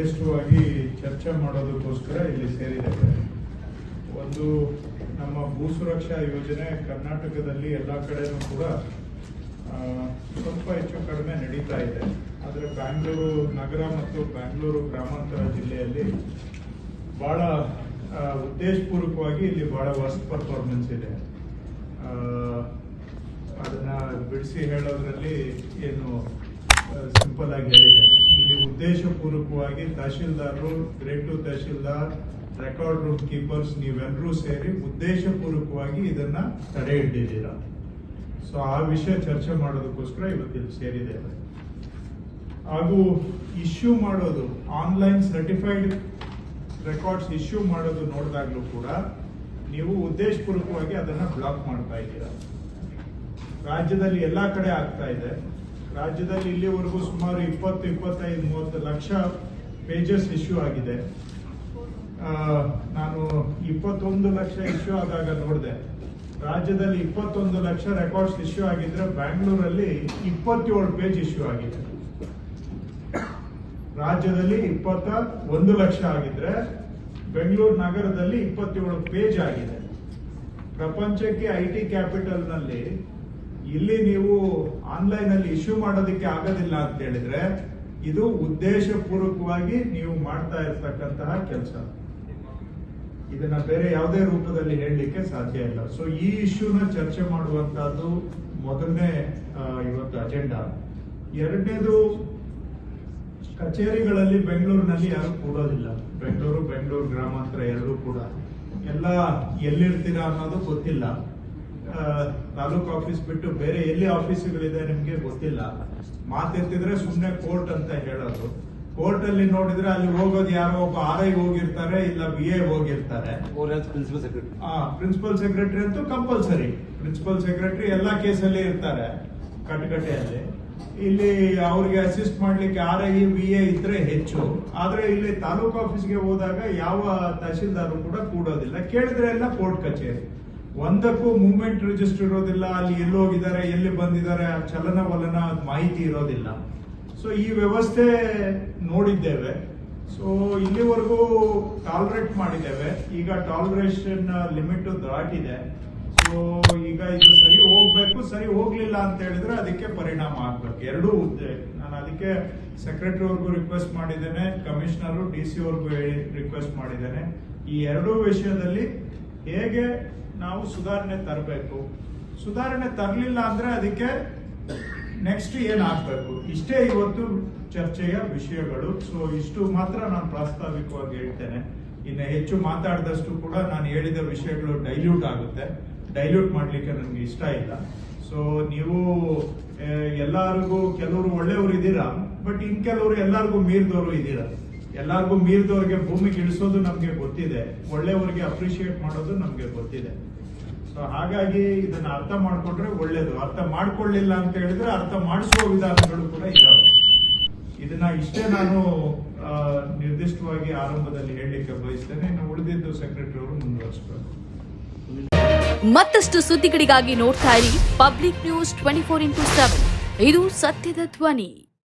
ನಿರ್ದಿಷ್ಟವಾಗಿ ಚರ್ಚೆ ಮಾಡೋದಕ್ಕೋಸ್ಕರ ಇಲ್ಲಿ ಸೇರಿದ್ದೇವೆ ಒಂದು ನಮ್ಮ ಭೂ ಸುರಕ್ಷಾ ಯೋಜನೆ ಕರ್ನಾಟಕದಲ್ಲಿ ಎಲ್ಲ ಕಡೆನೂ ಕೂಡ ಸ್ವಲ್ಪ ಹೆಚ್ಚು ಕಡಿಮೆ ನಡೀತಾ ಇದೆ. ಆದರೆ ಬ್ಯಾಂಗ್ಳೂರು ನಗರ ಮತ್ತು ಬ್ಯಾಂಗ್ಳೂರು ಗ್ರಾಮಾಂತರ ಜಿಲ್ಲೆಯಲ್ಲಿ ಭಾಳ ಉದ್ದೇಶಪೂರ್ವಕವಾಗಿ ಇಲ್ಲಿ ಭಾಳ ವರ್ಸ್ಟ್ ಪರ್ಫಾರ್ಮೆನ್ಸ್ ಇದೆ. ಅದನ್ನು ಅದನ್ನ ಬಿಡಿಸಿ ಹೇಳೋದ್ರಲ್ಲಿ ಏನು ಸಿಂಪಲ್ ಆಗಿ ಹೇಳಿದೆ ಇಲ್ಲಿ ಉದ್ದೇಶಪೂರ್ವಕವಾಗಿ ತಹಶೀಲ್ದಾರರು grade two tahsildar, record room keepers ನೀವೆಲ್ಲರೂ ಸೇರಿ ಉದ್ದೇಶಪೂರ್ವಕವಾಗಿ ಇದನ್ನ ತಡೆ ಹಿಡಿದಿದ್ದೀರಾ? ಸೊ ಆ ವಿಷಯ ಚರ್ಚೆ ಮಾಡೋದಕ್ಕೋಸ್ಕರ ಇವತ್ತಿಲ್ಲಿ ಸೇರಿದೆ ಹಾಗೂ ಇಶ್ಯೂ ಮಾಡೋದು, ಆನ್ಲೈನ್ ಸರ್ಟಿಫೈಡ್ ರೆಕಾರ್ಡ್ಸ್ ಇಶ್ಯೂ ಮಾಡೋದು ನೋಡಿದಾಗಲೂ ಕೂಡ ನೀವು ಉದ್ದೇಶಪೂರ್ವಕವಾಗಿ ಅದನ್ನ ಬ್ಲಾಕ್ ಮಾಡ್ತಾ ಇದ್ದೀರಾ. ರಾಜ್ಯದಲ್ಲಿ ಎಲ್ಲ ಕಡೆ ಆಗ್ತಾ ಇದೆ. ರಾಜ್ಯದಲ್ಲಿ ಇಲ್ಲಿವರೆಗೂ ಸುಮಾರು ಇಪ್ಪತ್ತು, ಇಪ್ಪತ್ತೈದು, ಮೂವತ್ತು ಲಕ್ಷ ಪೇಜಸ್ ಇಶ್ಯೂ ಆಗಿದೆ. ನಾನು ಇಪ್ಪತ್ತೊಂದು ಲಕ್ಷ ಇಶ್ಯೂ ಆದಾಗ ನೋಡಿದೆ. ರಾಜ್ಯದಲ್ಲಿ ಇಪ್ಪತ್ತೊಂದು ಲಕ್ಷ ರೆಕಾರ್ಡ್ಸ್ ಇಶ್ಯೂ ಆಗಿದ್ರೆ ಬ್ಯಾಂಗ್ಳೂರಲ್ಲಿ ಇಪ್ಪತ್ತೇಳು ಪೇಜ್ ಇಶ್ಯೂ ಆಗಿದೆ. ರಾಜ್ಯದಲ್ಲಿ ಇಪ್ಪತ್ತ ಒಂದು ಲಕ್ಷ ಆಗಿದ್ರೆ ಬೆಂಗಳೂರು ನಗರದಲ್ಲಿ ಇಪ್ಪತ್ತೇಳು ಪೇಜ್ ಆಗಿದೆ. ಪ್ರಪಂಚಕ್ಕೆ ಐ ಟಿ ಕ್ಯಾಪಿಟಲ್ನಲ್ಲಿ ಇಲ್ಲಿ ನೀವು ಆನ್ಲೈನ್ ಅಲ್ಲಿ ಇಶ್ಯೂ ಮಾಡೋದಕ್ಕೆ ಆಗೋದಿಲ್ಲ ಅಂತ ಹೇಳಿದ್ರೆ, ಇದು ಉದ್ದೇಶಪೂರ್ವಕವಾಗಿ ನೀವು ಮಾಡ್ತಾ ಇರ್ತಕ್ಕಂತಹ ಕೆಲಸ. ಇದನ್ನ ಬೇರೆ ಯಾವುದೇ ರೂಪದಲ್ಲಿ ಹೇಳಲಿಕ್ಕೆ ಸಾಧ್ಯ ಇಲ್ಲ. ಸೊ ಈ ಇಶ್ಯೂನ ಚರ್ಚೆ ಮಾಡುವಂತಹದ್ದು ಮೊದಲನೇ ಇವತ್ತು ಅಜೆಂಡಾ ಎರಡನೇದು, ಕಚೇರಿಗಳಲ್ಲಿ ಬೆಂಗಳೂರಿನಲ್ಲಿ ಯಾರು ಕೂಡೋದಿಲ್ಲ. ಬೆಂಗಳೂರು ಬೆಂಗಳೂರು ಗ್ರಾಮಾಂತರ ಎರಡೂ ಕೂಡ. ಎಲ್ಲ ಎಲ್ಲಿರ್ತೀರಾ ಅನ್ನೋದು ಗೊತ್ತಿಲ್ಲ. ತಾಲೂಕು ಆಫೀಸ್ ಬಿಟ್ಟು ಬೇರೆ ಎಲ್ಲಿ ಆಫೀಸ್ಗಳಿದೆ ನಿಮ್ಗೆ ಗೊತ್ತಿಲ್ಲ. ಮಾತಿರ್ತಿದ್ರೆ ಸುಮ್ಮನೆ ಕೋರ್ಟ್ ಅಂತ ಹೇಳೋದು. ಕೋರ್ಟ್ ಅಲ್ಲಿ ನೋಡಿದ್ರೆ ಅಲ್ಲಿ ಹೋಗೋದು ಯಾರೋ ಒಬ್ಬ ಆರ್ ಐ ಹೋಗಿರ್ತಾರೆ ಇಲ್ಲ ಬಿ ಎ ಹೋಗಿರ್ತಾರೆ. Principal secretary. ಪ್ರಿನ್ಸಿಪಲ್ ಸೆಕ್ರೆಟರಿ ಅಂತೂ ಕಂಪಲ್ಸರಿ ಪ್ರಿನ್ಸಿಪಲ್ ಸೆಕ್ರೆಟರಿ ಎಲ್ಲಾ ಕೇಸಲ್ಲಿ ಇರ್ತಾರೆ ಕಟಕಟೆಯಲ್ಲಿ ಇಲ್ಲಿ ಅವ್ರಿಗೆ ಅಸಿಸ್ಟ್ ಮಾಡ್ಲಿಕ್ಕೆ ಆರ್ ಐ ಬಿ ಎ ಇದ್ರೆ ಹೆಚ್ಚು. ಆದ್ರೆ ಇಲ್ಲಿ ತಾಲೂಕು ಆಫೀಸ್ಗೆ ಹೋದಾಗ ಯಾವ ತಹಶೀಲ್ದಾರ್ ಕೂಡ ಕೂಡೋದಿಲ್ಲ. ಕೇಳಿದ್ರೆ ಎಲ್ಲ ಕೋರ್ಟ್ ಕಚೇರಿ. ಒಂದಕ್ಕೂ ಮೂವ್ಮೆಂಟ್ ರಿಜಿಸ್ಟರ್ ಇರೋದಿಲ್ಲ, ಅಲ್ಲಿ ಎಲ್ಲಿ ಹೋಗಿದ್ದಾರೆ ಎಲ್ಲಿ ಬಂದಿದ್ದಾರೆ, ಆ ಚಲನವಲನ ಮಾಹಿತಿ ಇರೋದಿಲ್ಲ. ಸೊ ಈ ವ್ಯವಸ್ಥೆ ನೋಡಿದ್ದೇವೆ. ಸೊ ಇಲ್ಲಿವರೆಗೂ ಟಾಲ್ರೇಟ್ ಮಾಡಿದ್ದೇವೆ. ಈಗ ಟಾಲರೇಷನ್ ಲಿಮಿಟ್ ದಾಟಿದೆ. ಸೊ ಈಗ ಇದು ಸರಿ ಹೋಗ್ಬೇಕು, ಸರಿ ಹೋಗ್ಲಿಲ್ಲ ಅಂತ ಹೇಳಿದ್ರೆ ಅದಕ್ಕೆ ಪರಿಣಾಮ ಆಗ್ಬೇಕು. ಎರಡೂ ಹುದ್ದೆ. ನಾನು ಅದಕ್ಕೆ ಸೆಕ್ರೆಟರಿ ಅವ್ರಿಗೂ ರಿಕ್ವೆಸ್ಟ್ ಮಾಡಿದ್ದೇನೆ ಕಮಿಷನರು ಡಿ ಸಿ ಅವ್ರಿಗೂ ರಿಕ್ವೆಸ್ಟ್ ಮಾಡಿದ್ದೇನೆ. ಈ ಎರಡೂ ವಿಷಯದಲ್ಲಿ ಹೇಗೆ ನಾವು ಸುಧಾರಣೆ ತರಬೇಕು? ಸುಧಾರಣೆ ತರಲಿಲ್ಲ ಅಂದ್ರೆ ಅದಕ್ಕೆ ನೆಕ್ಸ್ಟ್ ಏನಾಗಬೇಕು? ಇಷ್ಟೇ ಇವತ್ತು ಚರ್ಚೆಯ ವಿಷಯಗಳು. ಸೊ ಇಷ್ಟು ಮಾತ್ರ ನಾನು ಪ್ರಾಸ್ತಾವಿಕವಾಗಿ ಹೇಳ್ತೇನೆ. ಇನ್ನು ಹೆಚ್ಚು ಮಾತಾಡಿದಷ್ಟು ಕೂಡ ನಾನು ಹೇಳಿದ ವಿಷಯಗಳು ಡೈಲ್ಯೂಟ್ ಆಗುತ್ತೆ. ಡೈಲ್ಯೂಟ್ ಮಾಡಲಿಕ್ಕೆ ನನಗೆ ಇಷ್ಟ ಇಲ್ಲ. ಸೊ ನೀವು ಎಲ್ಲರಿಗೂ, ಕೆಲವರು ಒಳ್ಳೆಯವರು ಇದ್ದೀರಾ? ಬಟ್ ಇನ್ ಕೆಲವರು ಎಲ್ಲರಿಗೂ ಮೀರಿದವರು ಇದ್ದೀರಾ? ಎಲ್ಲರಿಗೂ ಮೀರಿದವ್ರಿಗೆ ಭೂಮಿಗೆ ಇಳಿಸೋದು ನಮಗೆ ಗೊತ್ತಿದೆ. ಒಳ್ಳೆಯವರಿಗೆ ಅಪ್ರಿಶಿಯೇಟ್ ಮಾಡೋದು ನಮಗೆ ಗೊತ್ತಿದೆ. ಸೊ ಹಾಗಾಗಿ ಇದನ್ನ ಅರ್ಥ ಮಾಡ್ಕೊಂಡ್ರೆ ಒಳ್ಳೇದು. ಅರ್ಥ ಮಾಡ್ಕೊಳ್ಳಿಲ್ಲ ಅಂತ ಹೇಳಿದ್ರೆ ಅರ್ಥ ಮಾಡಿಸುವ ವಿಧಾನಗಳು ಕೂಡ ಇದಾವೆ. ಇದನ್ನ ಇಷ್ಟೇ ನಾನು ನಿರ್ದಿಷ್ಟವಾಗಿ ಆರಂಭದಲ್ಲಿ ಹೇಳಲಿಕ್ಕೆ ಬಯಸ್ತೇನೆ. ಇನ್ನು ಉಳಿದಿದ್ದು ಸೆಕ್ರೆಟರಿ ಅವರು ಮುಂದುವರಿಸಬೇಕು. ಮತ್ತಷ್ಟು ಸುದ್ದಿಗಳಿಗಾಗಿ ನೋಡ್ತಾ ಇರಿ public news twenty four into seven ಇದು ಸತ್ಯದ ಧ್ವನಿ.